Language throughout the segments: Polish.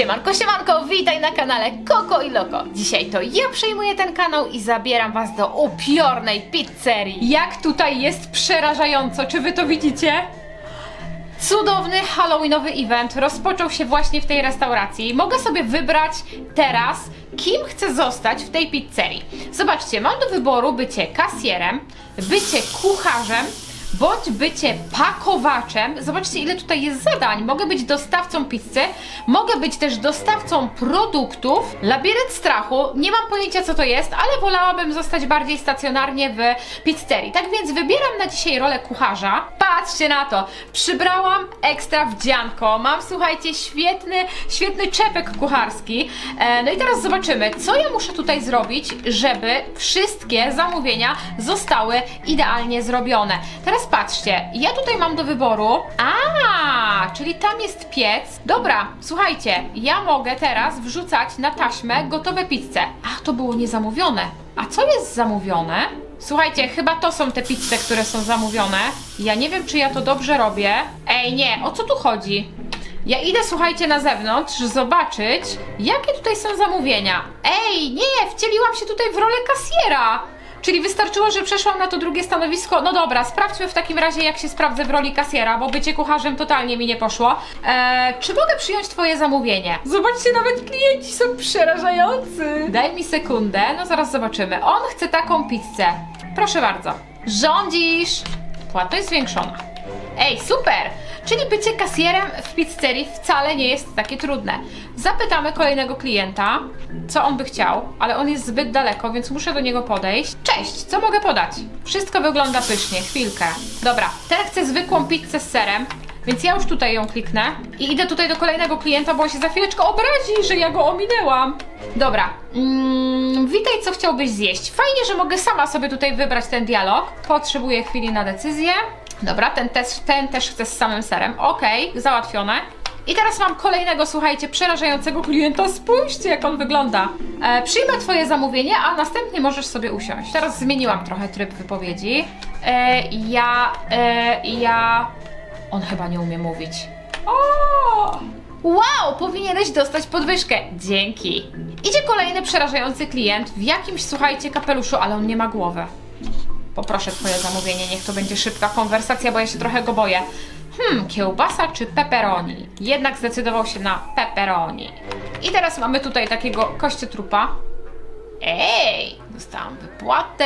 Siemanko, siemanko, witaj na kanale Koko i Loko. Dzisiaj to ja przejmuję ten kanał i zabieram was do upiornej pizzerii. Jak tutaj jest przerażająco, czy wy to widzicie? Cudowny Halloweenowy event rozpoczął się właśnie w tej restauracji. Mogę sobie wybrać teraz, kim chcę zostać w tej pizzerii. Zobaczcie, mam do wyboru bycie kasjerem, bycie kucharzem, bądź bycie pakowaczem. Zobaczcie, ile tutaj jest zadań. Mogę być dostawcą pizzy, mogę być też dostawcą produktów. Labirynt strachu, nie mam pojęcia co to jest, ale wolałabym zostać bardziej stacjonarnie w pizzerii. Tak więc wybieram na dzisiaj rolę kucharza. Patrzcie na to, przybrałam ekstra wdzianko. Mam, słuchajcie, świetny, świetny czepek kucharski. E, no i teraz zobaczymy, co ja muszę tutaj zrobić, żeby wszystkie zamówienia zostały idealnie zrobione. Teraz patrzcie, ja tutaj mam do wyboru. A, czyli tam jest piec. Dobra, słuchajcie, ja mogę teraz wrzucać na taśmę gotowe pizze. Ach, to było niezamówione. A co jest zamówione? Słuchajcie, chyba to są te pizze, które są zamówione. Ja nie wiem, czy ja to dobrze robię. Ej, nie, o co tu chodzi? Ja idę, słuchajcie, na zewnątrz, zobaczyć, jakie tutaj są zamówienia. Ej, nie, wcieliłam się tutaj w rolę kasjera. Czyli wystarczyło, że przeszłam na to drugie stanowisko. No dobra, sprawdźmy w takim razie, jak się sprawdzę w roli kasjera, bo bycie kucharzem totalnie mi nie poszło. Eee, czy mogę przyjąć Twoje zamówienie? Zobaczcie, nawet klienci są przerażający. Daj mi sekundę, no zaraz zobaczymy. On chce taką pizzę. Proszę bardzo. Rządzisz! Płatność zwiększona. Ej, super! Czyli bycie kasjerem w pizzerii wcale nie jest takie trudne. Zapytamy kolejnego klienta, co on by chciał, ale on jest zbyt daleko, więc muszę do niego podejść. Cześć, co mogę podać? Wszystko wygląda pysznie, chwilkę. Dobra, teraz chcę zwykłą pizzę z serem, więc ja już tutaj ją kliknę i idę tutaj do kolejnego klienta, bo on się za chwileczkę obrazi, że ja go ominęłam. Dobra, mm, witaj, co chciałbyś zjeść. Fajnie, że mogę sama sobie tutaj wybrać ten dialog. Potrzebuję chwili na decyzję. Dobra, ten też, ten też chcę z samym serem. Okej, załatwione. I teraz mam kolejnego, słuchajcie, przerażającego klienta. Spójrzcie, jak on wygląda. E, przyjmę Twoje zamówienie, a następnie możesz sobie usiąść. Teraz zmieniłam trochę tryb wypowiedzi. E, ja, e, ja... On chyba nie umie mówić. O! Wow, powinieneś dostać podwyżkę. Dzięki. Idzie kolejny przerażający klient w jakimś, słuchajcie, kapeluszu, ale on nie ma głowy. Poproszę Twoje zamówienie, niech to będzie szybka konwersacja, bo ja się trochę go boję. Hmm, kiełbasa czy pepperoni? Jednak zdecydował się na pepperoni. I teraz mamy tutaj takiego kościotrupa. Ej, dostałam wypłatę.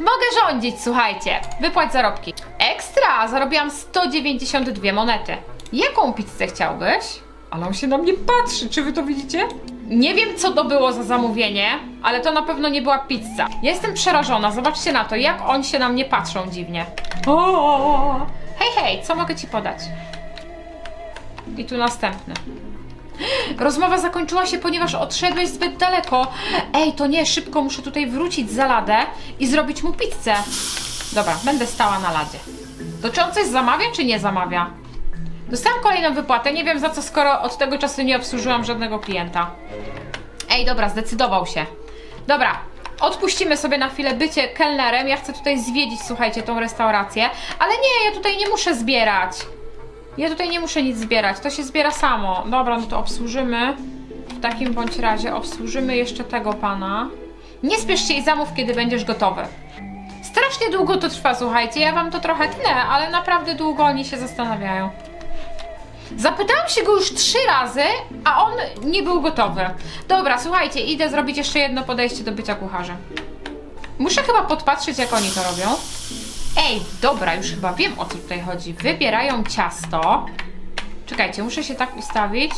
Mogę rządzić, słuchajcie. Wypłać zarobki. Ekstra, zarobiłam 192 monety. Jaką pizzę chciałbyś? Ale on się na mnie patrzy, czy wy to widzicie? Nie wiem, co to było za zamówienie, ale to na pewno nie była pizza. Jestem przerażona, zobaczcie na to, jak oni się na mnie patrzą dziwnie. O! Hej, hej, co mogę ci podać? I tu następny. Rozmowa zakończyła się, ponieważ odszedłeś zbyt daleko. Ej, to nie, szybko muszę tutaj wrócić za ladę i zrobić mu pizzę. Dobra, będę stała na ladzie. To czy on coś zamawia, czy nie zamawia? Dostałam kolejną wypłatę, nie wiem za co, skoro od tego czasu nie obsłużyłam żadnego klienta. Ej, dobra, zdecydował się. Dobra, odpuścimy sobie na chwilę bycie kelnerem. Ja chcę tutaj zwiedzić, słuchajcie, tą restaurację. Ale nie, ja tutaj nie muszę zbierać. Ja tutaj nie muszę nic zbierać, to się zbiera samo. Dobra, no to obsłużymy. W takim bądź razie obsłużymy jeszcze tego pana. Nie spiesz się i zamów, kiedy będziesz gotowy. Strasznie długo to trwa, słuchajcie. Ja wam to trochę tnę, ale naprawdę długo oni się zastanawiają. Zapytałam się go już trzy razy, a on nie był gotowy. Dobra, słuchajcie, idę zrobić jeszcze jedno podejście do bycia kucharzem. Muszę chyba podpatrzeć, jak oni to robią. Ej, dobra, już chyba wiem o co tutaj chodzi. Wybierają ciasto. Czekajcie, muszę się tak ustawić.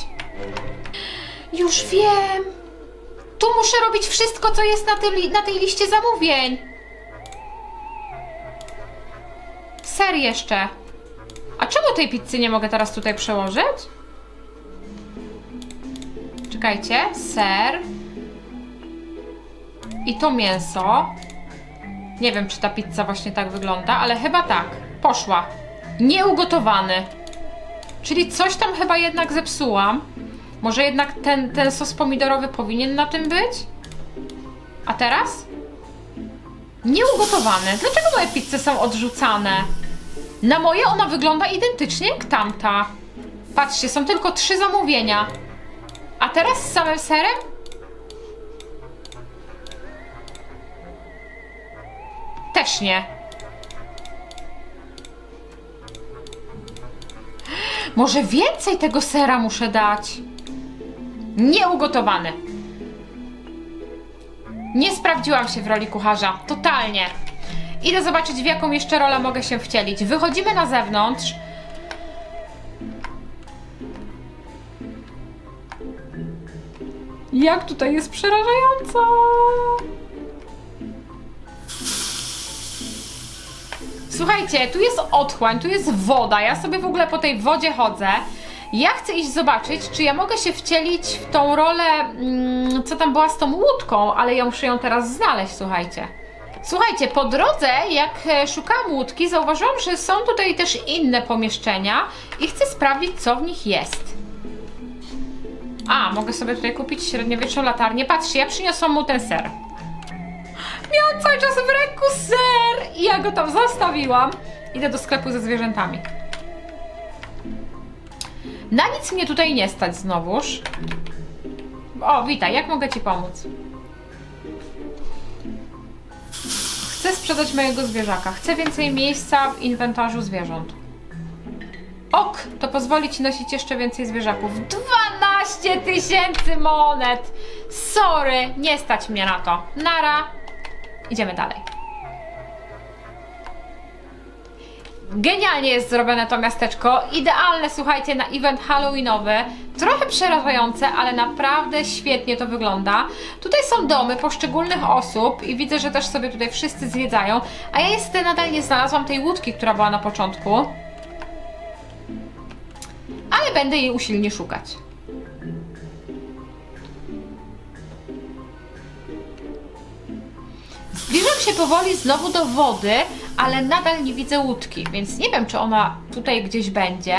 Już wiem. Tu muszę robić wszystko, co jest na, li- na tej liście zamówień. Ser jeszcze. A czemu tej pizzy nie mogę teraz tutaj przełożyć? Czekajcie, ser. I to mięso. Nie wiem, czy ta pizza właśnie tak wygląda, ale chyba tak. Poszła. Nieugotowany. Czyli coś tam chyba jednak zepsułam. Może jednak ten, ten sos pomidorowy powinien na tym być? A teraz? Nieugotowany. Dlaczego moje pizze są odrzucane? Na moje ona wygląda identycznie jak tamta. Patrzcie, są tylko trzy zamówienia. A teraz z samym serem? Też nie. Może więcej tego sera muszę dać? Nieugotowany. Nie sprawdziłam się w roli kucharza. Totalnie. Idę zobaczyć, w jaką jeszcze rolę mogę się wcielić. Wychodzimy na zewnątrz. Jak tutaj jest przerażająco! Słuchajcie, tu jest otchłań, tu jest woda. Ja sobie w ogóle po tej wodzie chodzę. Ja chcę iść zobaczyć, czy ja mogę się wcielić w tą rolę, mm, co tam była z tą łódką, ale ja muszę ją teraz znaleźć, słuchajcie. Słuchajcie, po drodze, jak e, szukałam łódki, zauważyłam, że są tutaj też inne pomieszczenia i chcę sprawdzić, co w nich jest. A, mogę sobie tutaj kupić średniowieczną latarnię. Patrzcie, ja przyniosłam mu ten ser. Miałam cały czas w ręku ser i ja go tam zostawiłam. Idę do sklepu ze zwierzętami. Na nic mnie tutaj nie stać znowuż. O, witaj, jak mogę Ci pomóc? Chcę sprzedać mojego zwierzaka. Chcę więcej miejsca w inwentarzu zwierząt. Ok, to pozwoli Ci nosić jeszcze więcej zwierzaków. 12 tysięcy monet! Sorry, nie stać mnie na to. Nara. Idziemy dalej. Genialnie jest zrobione to miasteczko. Idealne, słuchajcie, na event Halloweenowy. Trochę przerażające, ale naprawdę świetnie to wygląda. Tutaj są domy poszczególnych osób i widzę, że też sobie tutaj wszyscy zwiedzają. A ja jeszcze nadal nie znalazłam tej łódki, która była na początku. Ale będę jej usilnie szukać. Zbliżam się powoli znowu do wody, ale nadal nie widzę łódki, więc nie wiem, czy ona tutaj gdzieś będzie.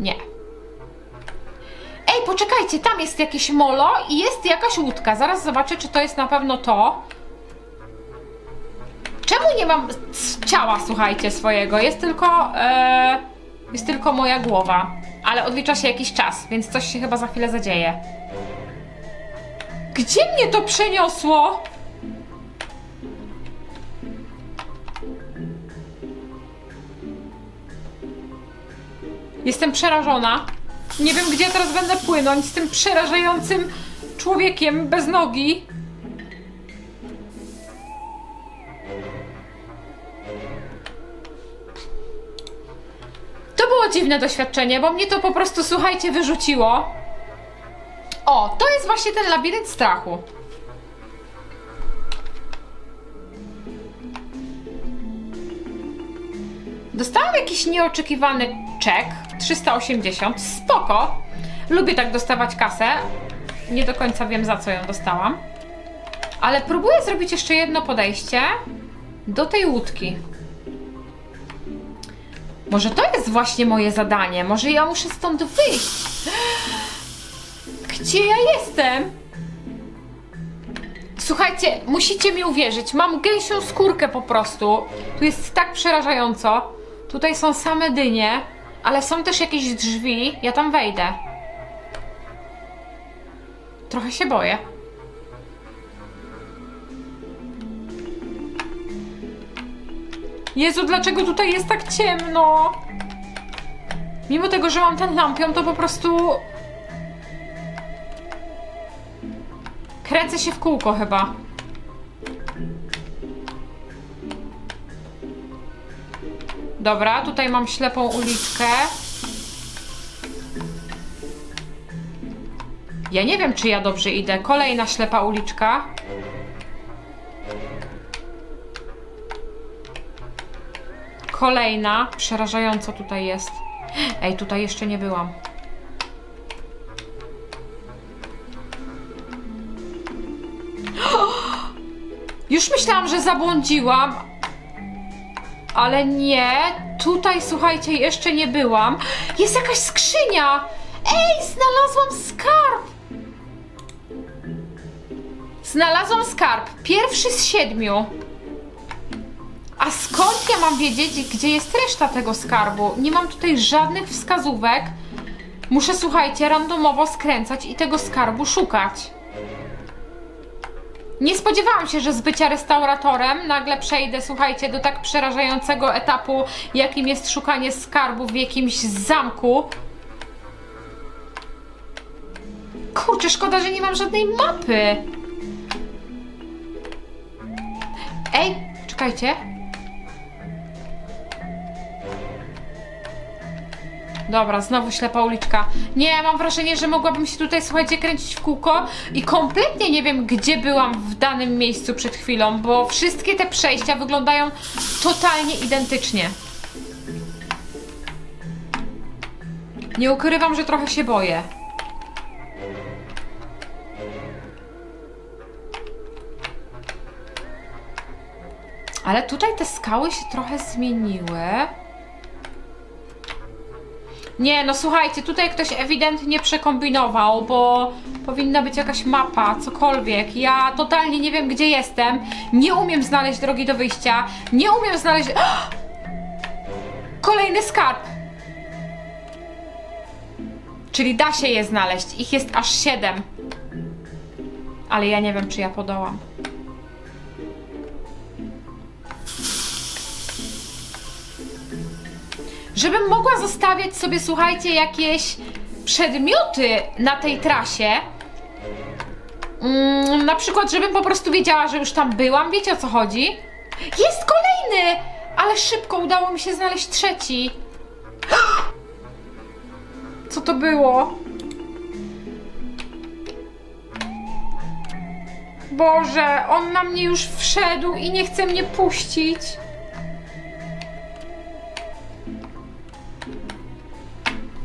Nie. Ej, poczekajcie, tam jest jakieś molo i jest jakaś łódka. Zaraz zobaczę, czy to jest na pewno to. Czemu nie mam ciała, słuchajcie, swojego? Jest tylko. E, jest tylko moja głowa. Ale odlicza się jakiś czas, więc coś się chyba za chwilę zadzieje. Gdzie mnie to przeniosło? Jestem przerażona. Nie wiem, gdzie teraz będę płynąć z tym przerażającym człowiekiem bez nogi. To było dziwne doświadczenie, bo mnie to po prostu, słuchajcie, wyrzuciło. O, to jest właśnie ten labirynt strachu. Dostałam jakiś nieoczekiwany czek 380. Spoko. Lubię tak dostawać kasę. Nie do końca wiem za co ją dostałam. Ale próbuję zrobić jeszcze jedno podejście do tej łódki. Może to jest właśnie moje zadanie. Może ja muszę stąd wyjść. Gdzie ja jestem? Słuchajcie, musicie mi uwierzyć. Mam gęsią skórkę po prostu. Tu jest tak przerażająco. Tutaj są same dynie, ale są też jakieś drzwi. Ja tam wejdę. Trochę się boję. Jezu, dlaczego tutaj jest tak ciemno? Mimo tego, że mam ten lampion, to po prostu Kręcę się w kółko chyba. Dobra, tutaj mam ślepą uliczkę. Ja nie wiem, czy ja dobrze idę. Kolejna ślepa uliczka. Kolejna. Przerażająco tutaj jest. Ej, tutaj jeszcze nie byłam. Już myślałam, że zabłądziłam. Ale nie. Tutaj, słuchajcie, jeszcze nie byłam. Jest jakaś skrzynia. Ej, znalazłam skarb. Znalazłam skarb. Pierwszy z siedmiu. A skąd ja mam wiedzieć, gdzie jest reszta tego skarbu? Nie mam tutaj żadnych wskazówek. Muszę, słuchajcie, randomowo skręcać i tego skarbu szukać. Nie spodziewałam się, że z bycia restauratorem nagle przejdę, słuchajcie, do tak przerażającego etapu, jakim jest szukanie skarbu w jakimś zamku. Kurczę, szkoda, że nie mam żadnej mapy. Ej, czekajcie. Dobra, znowu ślepa uliczka. Nie, mam wrażenie, że mogłabym się tutaj, słuchajcie, kręcić w kółko i kompletnie nie wiem, gdzie byłam w danym miejscu przed chwilą, bo wszystkie te przejścia wyglądają totalnie identycznie. Nie ukrywam, że trochę się boję. Ale tutaj te skały się trochę zmieniły. Nie, no słuchajcie, tutaj ktoś ewidentnie przekombinował, bo powinna być jakaś mapa, cokolwiek. Ja totalnie nie wiem, gdzie jestem. Nie umiem znaleźć drogi do wyjścia. Nie umiem znaleźć. Kolejny skarb. Czyli da się je znaleźć. Ich jest aż siedem. Ale ja nie wiem, czy ja podołam. Żebym mogła zostawiać sobie, słuchajcie, jakieś przedmioty na tej trasie. Mm, na przykład, żebym po prostu wiedziała, że już tam byłam. Wiecie o co chodzi? Jest kolejny! Ale szybko udało mi się znaleźć trzeci. Co to było? Boże, on na mnie już wszedł i nie chce mnie puścić.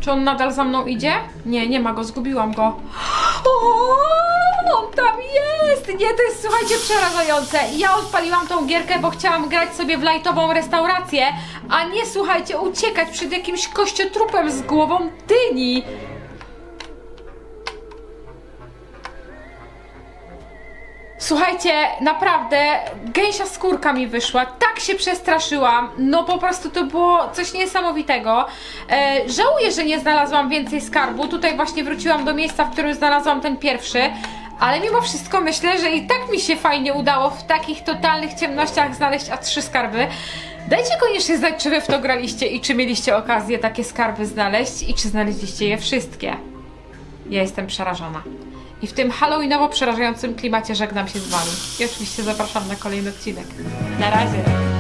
Czy on nadal za mną idzie? Nie, nie ma go, zgubiłam go. O, on tam jest! Nie, to jest, słuchajcie, przerażające. Ja odpaliłam tą gierkę, bo chciałam grać sobie w lajtową restaurację, a nie, słuchajcie, uciekać przed jakimś kościotrupem z głową dyni. Słuchajcie, naprawdę gęsia skórka mi wyszła, tak się przestraszyłam, no po prostu to było coś niesamowitego. E, żałuję, że nie znalazłam więcej skarbu, tutaj właśnie wróciłam do miejsca, w którym znalazłam ten pierwszy, ale mimo wszystko myślę, że i tak mi się fajnie udało w takich totalnych ciemnościach znaleźć a trzy skarby. Dajcie koniecznie znać, czy wy w to graliście i czy mieliście okazję takie skarby znaleźć i czy znaleźliście je wszystkie. Ja jestem przerażona. I w tym halloweenowo przerażającym klimacie żegnam się z Wami. I oczywiście zapraszam na kolejny odcinek. Na razie!